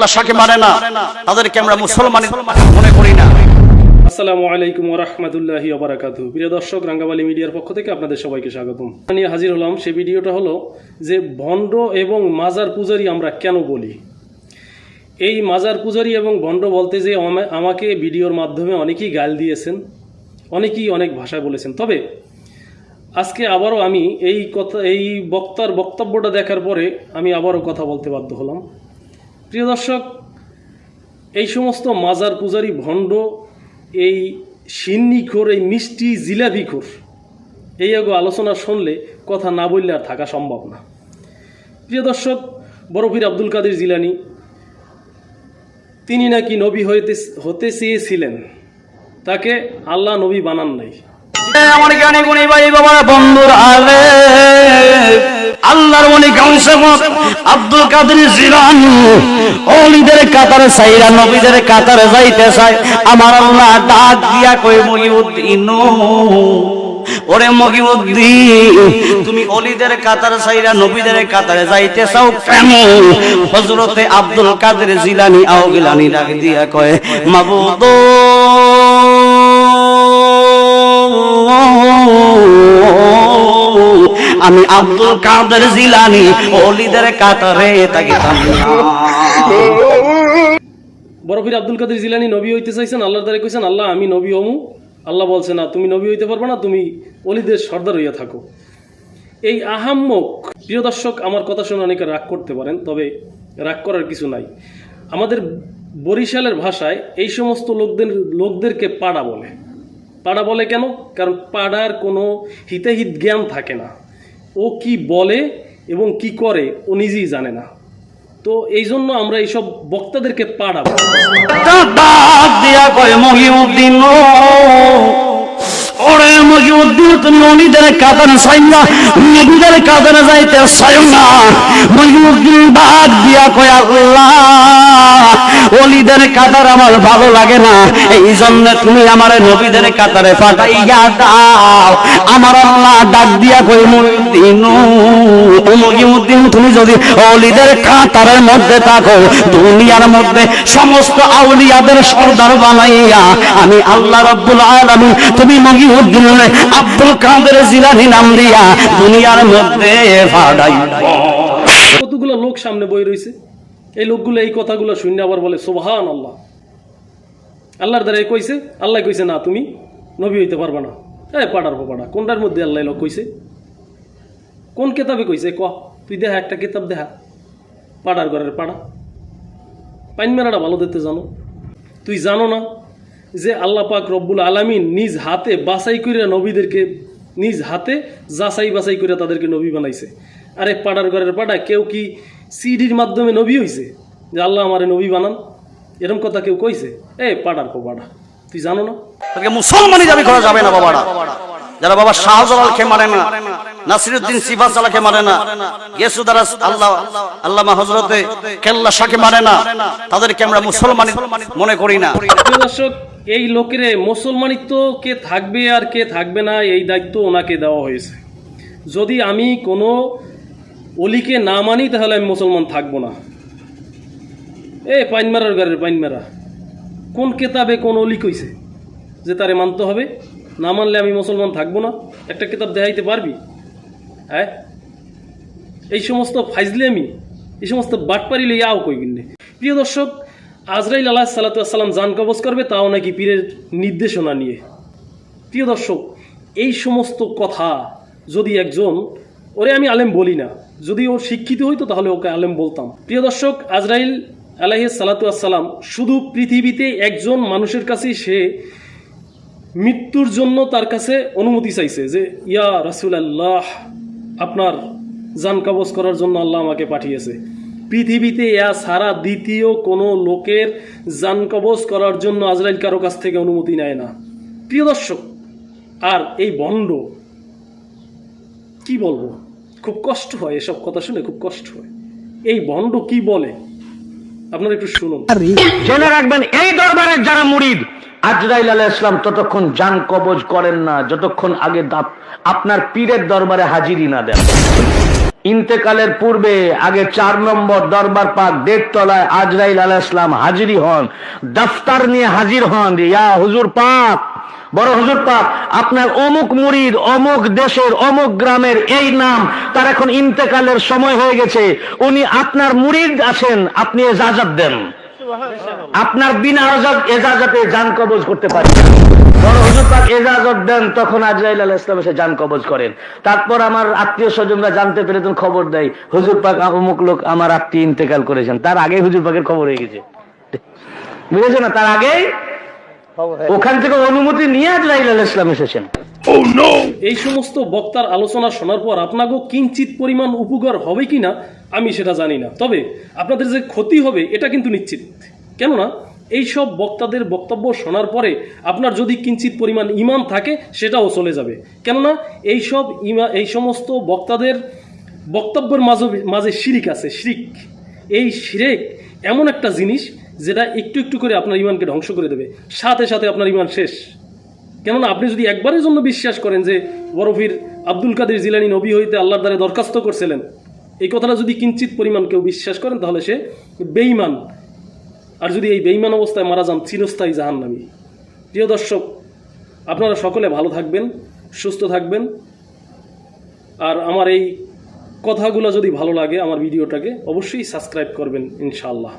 কেল্লা শাকে মানে না, তাদেরকে আমরা মুসলমান মনে করি না। আসসালামু আলাইকুম ওরহমতুল্লাহি ওবরাকাতু প্রিয় দর্শক রাঙ্গাবালি মিডিয়ার পক্ষ থেকে আপনাদের সবাইকে স্বাগতম। নিয়ে হাজির হলাম সেই ভিডিওটা হলো যে ভণ্ড এবং মাজার পূজারি আমরা কেন বলি? এই মাজার পূজারি এবং ভণ্ড বলতে যে আমা- আমাকে ভিডিওর মাধ্যমে অনেকেই গাল দিয়েছেন, অনেকেই অনেক ভাষায় বলেছেন। তবে আজকে আবারও আমি এই কথা এই বক্তার বক্তব্যটা দেখার পরে আমি আবারও কথা বলতে বাধ্য হলাম। প্রিয় দর্শক, এই সমস্ত মাজার পূজারি ভণ্ড, এই সিন্নিখোর এই মিষ্টি জিলাপিখোর এই আগে আলোচনা শুনলে কথা না বললে আর থাকা সম্ভব না। প্রিয় দর্শক বরফির আব্দুল কাদের জিলানি, তিনি নাকি নবী হইতে হতে চেয়েছিলেন, তাকে আল্লাহ নবী বানান নাই। আমার জ্ঞানী ভাই বাবা বন্ধুর আলে। আল্লাহর আব্দুল কাদের জিলানি। ওলিদের কাতারে সাইরা, নবীদের কাতারে যাইতে চায়। আমার আল্লাহ ডাক দিয়া কই মহিউদ্দিন, ওরে মহিউদ্দিন, তুমি অলিদের কাতার সাইরা, নবীদের কাতারে যাইতে চাও কেন? আব্দুল কাদের জিলানি আও গিলানি ডাক দিয়া কয়, মাবুদ আমি আব্দুল কাদের জিলানি অলিদের কাতারে তাকে বরফির আব্দুল কাদের জিলানি নবী হইতে চাইছেন, আল্লাহর দ্বারা কইছেন, আল্লাহ, আমি নবী হমু। আল্লাহ বলছে, না, তুমি নবী হইতে পারবে না, তুমি অলিদের সর্দার হইয়া থাকো। এই আহাম্মক, প্রিয় দর্শক, আমার কথা শুনে অনেকে রাগ করতে পারেন, তবে রাগ করার কিছু নাই। আমাদের বরিশালের ভাষায় এই সমস্ত লোকদের, লোকদেরকে পাড়া বলে। পাড়া বলে কেন? কারণ পাড়ার কোনো হিতাহিত জ্ঞান থাকে না। ও কি বলে এবং কি করে, ও নিজেই জানে না। তো এই জন্য আমরা এইসব বক্তাদেরকে পাড়া বলি। ডাক দিয়া কয়, মহিউদ্দিন ওরে মহিউদ্দিন, তুমি অলিদের কাতারে সাইনা নবীদের কাতারে যাইতে মহিউদ্দিন ডাক দিয়া কয়, আল্লাহ অলিদের কাতার আমার ভালো লাগে না। এই জন্য তুমি আমার নবীদের কাতারে পাঠাইয়া দাও। আমার আল্লাহ ডাক দিয়া কই ও তুমি যদি অলিদের কাতারের মধ্যে থাকো, দুনিয়ার মধ্যে সমস্ত আউলিয়াদের সর্দার বানাইয়া, আমি আল্লাহ রাব্বুল আলামিন তুমি আব্দুল কাদের জিলানি নাম দিয়া দুনিয়ার মধ্যে কতগুলো লোক সামনে বই রয়েছে? এই লোকগুলো এই কথাগুলো শুনে আবার বলে সোভান আল্লাহ আল্লাহর দ্বারা কইছে? আল্লাহ কইছে, না, তুমি নবী হইতে পারবে না। এ, পাড়ার পাড়া কোনটার মধ্যে আল্লাহ লোক কইছে? কোন কেতাবে কইছে? ক, তুই দেখা, একটা কিতাব দেখা। পাড়ার ঘরের পাড়া। পাইন মেলাটা ভালো দেখতে জানো। তুই জানো না যে আল্লাহ পাক রব্বুল আলামিন নিজ হাতে বাছাই করে নবীদেরকে, নিজ হাতে যাচাই বাছাই করে তাদেরকে নবী বানাইছে। আরে পাড়ার ঘরের পাড়া কেউ কি সিডির মাধ্যমে নবী হইছে যে আল্লাহ আমারে নবী বানান এরকম কথা কেউ কইছে? এ পাড়ার পো পাড়া তুই জানো না? তাদেরকে মুসলমানই দাবি করা যাবে না বাবারা। যারা বাবা শাহজালালকে মানে না নাসিরুদ্দিন সিফাজালাকে মানে না ইয়েসুদারা আল্লাহ আল্লামা হযরতে কেল্লা শাকে মানে না তাদেরকে আমরা মুসলমান মনে করি না। দর্শক এই লোকের মুসলমানিত্ব কে থাকবে আর কে থাকবে না এই দায়িত্ব ওনাকে দেওয়া হয়েছে। যদি আমি কোনো অলিকে না মানি তাহলে আমি মুসলমান থাকব না। এ পাইনমারার ঘরের পাইনমারা কোন কেতাবে কোন অলি কইছে যে তারে মানতে হবে? না মানলে আমি মুসলমান থাকব না। একটা কিতাব দেখাইতে পারবি? হ্যাঁ? এই সমস্ত ফাইজলে আমি এই সমস্ত বাটপারি লইয়া আও কই কিনে প্রিয় দর্শক, আজরাইল আল্লাহ সাল্লাতাম জান কবজ করবে, তাও নাকি পীরের নির্দেশনা নিয়ে। প্রিয় দর্শক, এই সমস্ত কথা যদি একজন, ওরে আমি আলেম বলি না যদি ও শিক্ষিত হইতো, তাহলে ওকে আলেম বলতাম। প্রিয় দর্শক, আজরাইল আলাহ সালাতাম শুধু পৃথিবীতে একজন মানুষের কাছেই সে মৃত্যুর জন্য তার কাছে অনুমতি চাইছে যে, ইয়া রাসুল আল্লাহ আপনার জান কবজ করার জন্য আল্লাহ আমাকে পাঠিয়েছে। পৃথিবীতে ইয়া সারা দ্বিতীয় কোনো লোকের জান কবজ করার জন্য আজরাইল কারও কাছ থেকে অনুমতি নেয় না। প্রিয় দর্শক, আর এই বন্ড কি বলব? খুব কষ্ট হয় এসব কথা শুনে খুব কষ্ট হয়। এই বন্ড কি বলে? আপনারা একটু শুনুন। জেনে রাখবেন এই দরবারের যারা মুরিদ আজরাইল আলাহ ইসলাম ততক্ষণ যান কবজ করেন না যতক্ষণ আগে দাপ- আপনার পীরের দরবারে হাজিরি না দেন। ইন্তেকালের পূর্বে আগে চার নম্বর দরবার পাক দেড়তলায় আজরাইল আলাহ ইসলাম হাজিরি হন, দফতার নিয়ে হাজির হন ইয়া হুজুর পাক, বড় হুজুর পাক, আপনার অমুক মুরিদ, অমুক দেশের, অমুক গ্রামের এই নাম, তার এখন ইন্তেকালের সময় হয়ে গেছে, উনি আপনার মুরিদ আছেন, আপনি এজাজত দেন। আপনার বিনা এজাজতে যান কবজ করতে পারেন। বড় হুজুর পাক এজাজত দেন তখন আজরাইল আলাহ ইসলাম এসে যান কবজ করেন। তারপর আমার আত্মীয় স্বজনরা জানতে পেরে তখন খবর দেয় হুজুর পাক অমুক লোক আমার আত্মীয় ইন্তেকাল করেছেন। তার আগে হুজুর পাকের খবর হয়ে গেছে। বুঝেছ না? তার আগেই ওখান থেকে অনুমতি নিয়ে আজরাইল আলাহ ইসলাম এসেছেন। এই সমস্ত বক্তার আলোচনা শোনার পর আপনাকেও কিঞ্চিত পরিমাণ উপকার হবে কি না আমি সেটা জানি না। তবে আপনাদের যে ক্ষতি হবে এটা কিন্তু নিশ্চিত। কেননা এই সব বক্তাদের বক্তব্য শোনার পরে আপনার যদি কিঞ্চিত পরিমাণ ইমান থাকে, সেটাও চলে যাবে। কেননা এই সব ইমা, এই সমস্ত বক্তাদের বক্তব্যের মাঝে মাঝে শিরিক আছে, শিরিক। এই শিরেক এমন একটা জিনিস যেটা একটু একটু করে আপনার ইমানকে ধ্বংস করে দেবে। সাথে সাথে আপনার ইমান শেষ। কেননা আপনি যদি একবারের জন্য বিশ্বাস করেন যে বরফির আব্দুল কাদের জিলানি নবী হইতে আল্লাহর দ্বারে দরখাস্ত করছিলেন, এই কথাটা যদি কিঞ্চিত পরিমাণ কেউ বিশ্বাস করেন, তাহলে সে বেঈমান। আর যদি এই বেইমান অবস্থায় মারা যান, চিরস্থায়ী জাহান্নামী। প্রিয় দর্শক, আপনারা সকলে ভালো থাকবেন, সুস্থ থাকবেন। আর আমার এই কথাগুলো যদি ভালো লাগে, আমার ভিডিওটাকে অবশ্যই সাবস্ক্রাইব করবেন, ইনশাআল্লাহ।